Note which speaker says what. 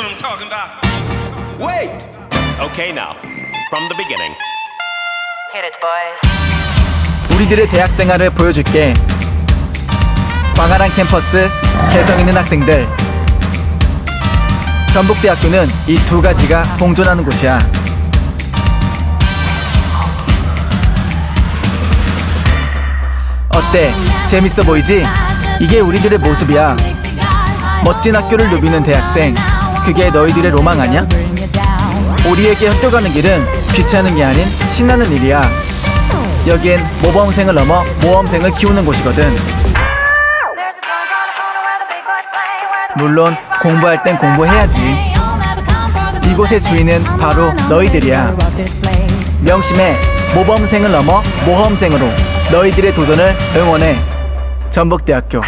Speaker 1: what I'm talking about.
Speaker 2: Wait!
Speaker 3: Okay, now, from the beginning.
Speaker 4: Hit it, boys.
Speaker 5: 우리들의 대학 생활을 보여줄게. 광활한 캠퍼스, 개성 있는 학생들. 전북대학교는 이 두 가지가 공존하는 곳이야. 어때? 재밌어 보이지? 이게 우리들의 모습이야. 멋진 학교를 누비는 대학생. 그게 너희들의 로망 아니야? 우리에게 학교 가는 길은 귀찮은 게 아닌 신나는 일이야. 여긴 모범생을 넘어 모험생을 키우는 곳이거든. 물론 공부할 땐 공부해야지. 이곳의 주인은 바로 너희들이야. 명심해. 모범생을 넘어 모험생으로 너희들의 도전을 응원해. 전북대학교